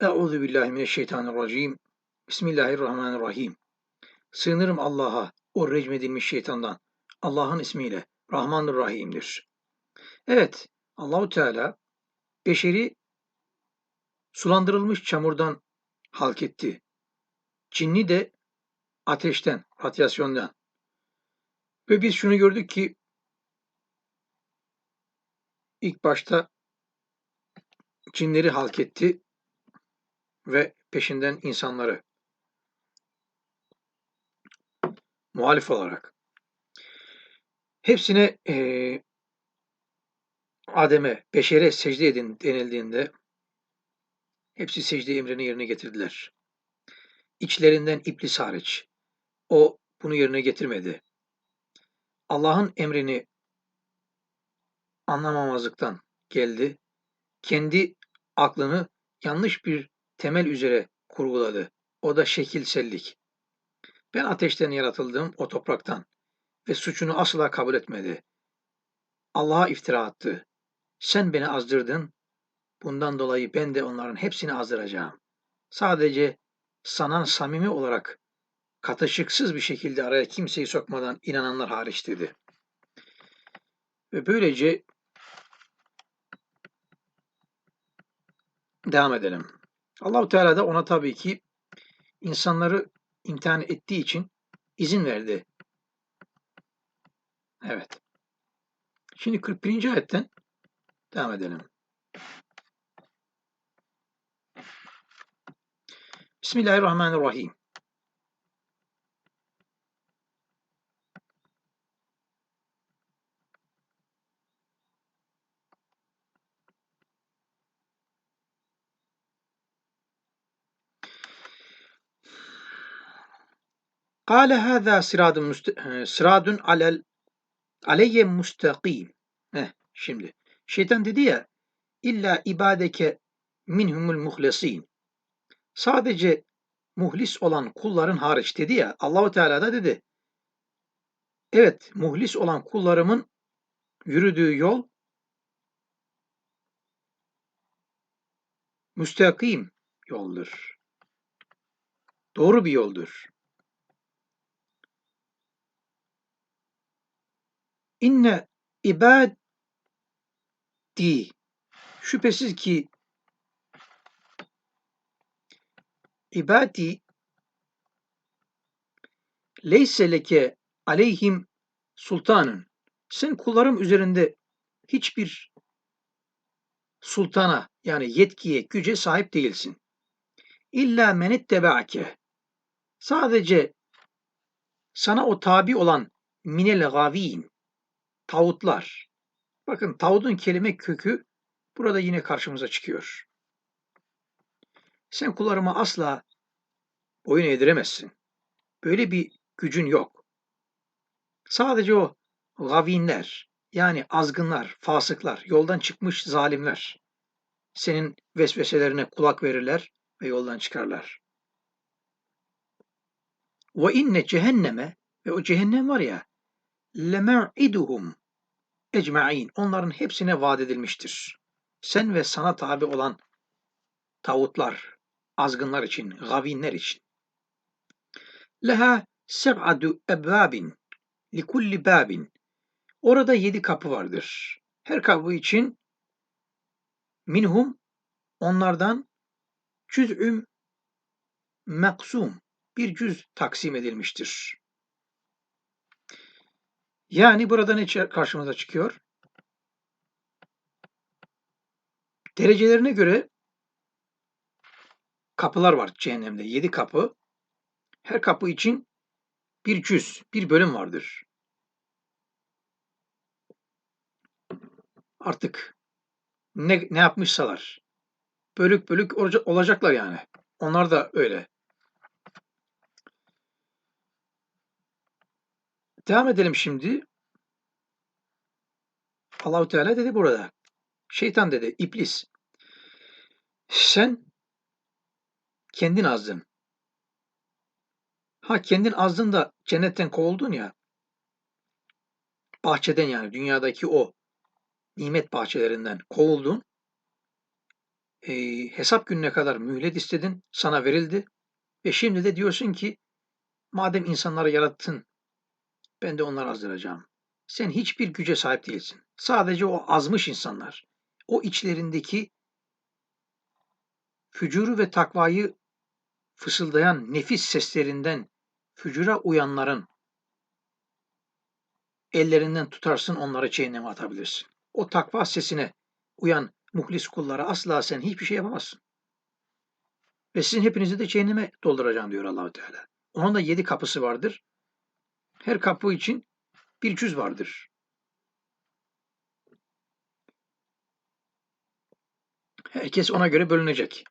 Euzu billahi mineşşeytanirracim. Bismillahirrahmanirrahim. Sığınırım Allah'a, o recmedilmiş şeytandan. Allah'ın ismiyle. Rahmandır Rahim'dir. Evet, Allahu Teala beşeri sulandırılmış çamurdan halk etti. Cinni de ateşten, radyasyondan. Ve biz şunu gördük ki ilk başta cinleri halk etti ve peşinden insanları muhalif olarak hepsine e, Adem'e, beşere secde edin denildiğinde hepsi secde emrini yerine getirdiler. İçlerinden iblis hariç. O bunu yerine getirmedi. Allah'ın emrini anlamamazlıktan geldi. Kendi aklını yanlış bir temel üzere kurguladı. O da şekilsellik. Ben ateşten yaratıldım, o topraktan ve suçunu asla kabul etmedi. Allah'a iftira attı. Sen beni azdırdın, bundan dolayı ben de onların hepsini azdıracağım. Sadece sana samimi olarak katışıksız bir şekilde araya kimseyi sokmadan inananlar hariç dedi. Ve böylece devam edelim. Allahu Teala da ona tabii ki insanları imtihan ettiği için izin verdi. Evet. Şimdi 41. ayetten devam edelim. Bismillahirrahmanirrahim. Kâle hâzâ sıradun, müste- sıradun alel aleyye mustakim. Heh, şimdi şeytan dedi ya illa ibadeke minhumul muhlesin. Sadece muhlis olan kulların hariç dedi ya Allahu Teala da dedi. Evet, muhlis olan kullarımın yürüdüğü yol müstakim yoldur. Doğru bir yoldur. İnne ibadi. Şüphesiz ki ibadi leyse leke aleyhim sultanın. Sen kullarım üzerinde hiçbir sultana yani yetkiye, güce sahip değilsin. İlla menittebeake sadece sana o tabi olan minel gavin tağutlar. Bakın tağutun kelime kökü burada yine karşımıza çıkıyor. Sen kullarıma asla boyun eğdiremezsin. Böyle bir gücün yok. Sadece o gavinler yani azgınlar, fasıklar, yoldan çıkmış zalimler senin vesveselerine kulak verirler ve yoldan çıkarlar. Ve inne cehenneme ve o cehennem var ya leme'iduhum ecma'in. Onların hepsine vaat edilmiştir. Sen ve sana tabi olan tağutlar, azgınlar için, gavinler için. Leha seb'adu ebvabin likulli babin. Orada yedi kapı vardır. Her kapı için minhum onlardan cüz'üm meksum bir cüz taksim edilmiştir. Yani burada ne karşımıza çıkıyor? Derecelerine göre kapılar var cehennemde. Yedi kapı. Her kapı için bir cüz, bir bölüm vardır. Artık ne, ne yapmışsalar bölük bölük olacaklar yani. Onlar da öyle. Devam edelim şimdi. Allahu Teala dedi burada. Şeytan dedi, iblis. Sen kendin azdın. Ha kendin azdın da cennetten kovuldun ya. Bahçeden yani dünyadaki o nimet bahçelerinden kovuldun. eee, hesap gününe kadar mühlet istedin, sana verildi ve şimdi de diyorsun ki madem insanları yarattın ben de onları azdıracağım. Sen hiçbir güce sahip değilsin. Sadece o azmış insanlar, o içlerindeki fücuru ve takvayı fısıldayan nefis seslerinden fücura uyanların ellerinden tutarsın onları cehenneme atabilirsin. O takva sesine uyan muhlis kullara asla sen hiçbir şey yapamazsın. Ve sizin hepinizi de cehenneme dolduracağım diyor Allahu Teala. Onun da yedi kapısı vardır. Her kapı için bir cüz vardır. Herkes ona göre bölünecek.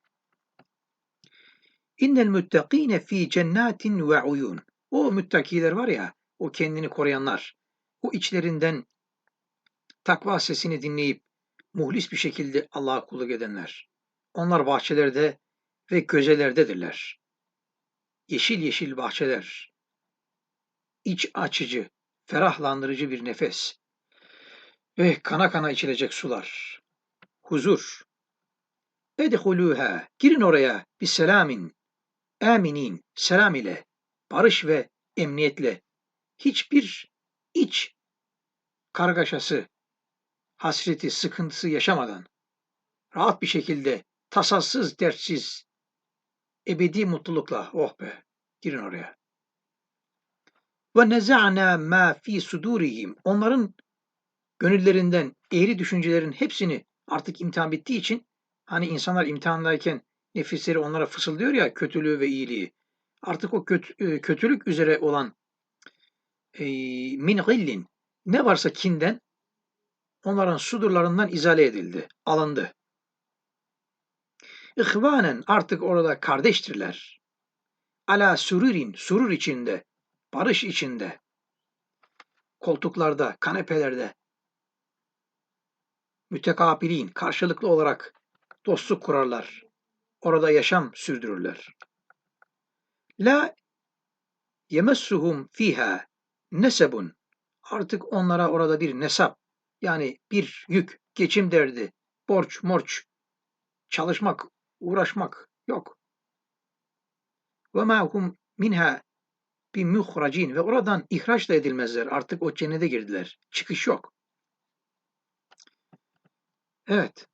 İnnel müttakine fi cennetin ve uyun. O müttakiler var ya, o kendini koruyanlar, o içlerinden takva sesini dinleyip muhlis bir şekilde Allah'a kulluk edenler. Onlar bahçelerde ve gözelerdedirler. Yeşil yeşil bahçeler, iç açıcı, ferahlandırıcı bir nefes ve kana kana içilecek sular. Huzur. Edhuluha, girin oraya bir selamin, aminin, selam ile, barış ve emniyetle. Hiçbir iç kargaşası, hasreti, sıkıntısı yaşamadan, rahat bir şekilde, tasasız, dertsiz, ebedi mutlulukla, oh be, girin oraya. Ve neza'na ma fi sudurihim. Onların gönüllerinden eğri düşüncelerin hepsini artık imtihan bittiği için hani insanlar imtihandayken nefisleri onlara fısıldıyor ya kötülüğü ve iyiliği. Artık o kötü, kötülük üzere olan e, min gillin ne varsa kinden onların sudurlarından izale edildi, alındı. İhvanen artık orada kardeştirler. Ala sururin, surur içinde, barış içinde, koltuklarda, kanepelerde, mütekabilin, karşılıklı olarak dostluk kurarlar. Orada yaşam sürdürürler. La yemessuhum fiha nesebun. Artık onlara orada bir nesap, yani bir yük, geçim derdi, borç, morç, çalışmak, uğraşmak yok. Ve ma hum minha bir muhracin ve oradan ihraç da edilmezler. Artık o cennete girdiler. Çıkış yok. Evet.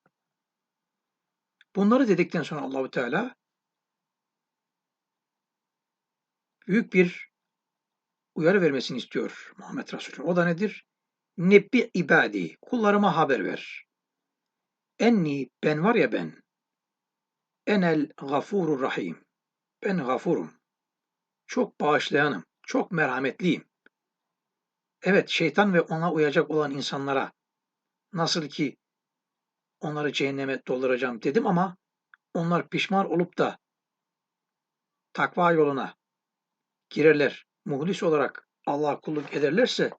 Bunları dedikten sonra Allahu Teala büyük bir uyarı vermesini istiyor Muhammed Resulü. O da nedir? Nebbi ibadi, kullarıma haber ver. Enni, ben var ya ben, enel gafurur rahim. Ben gafurum. Çok bağışlayanım, çok merhametliyim. Evet, şeytan ve ona uyacak olan insanlara nasıl ki onları cehenneme dolduracağım dedim ama onlar pişman olup da takva yoluna girerler, muhlis olarak Allah'a kulluk ederlerse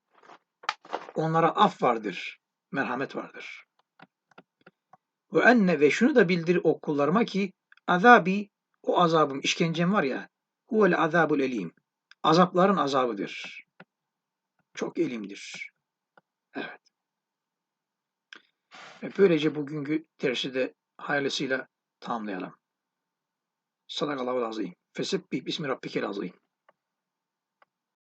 onlara af vardır, merhamet vardır. Ve enne ve şunu da bildir o kullarıma ki azabi o azabım, işkencem var ya huvel azabul elim. Azapların azabıdır. Çok elimdir. Evet. Ve böylece bugünkü dersi de hayırlısıyla tamamlayalım. Sadakallahu azim. Fesebbih bismi rabbikel azim.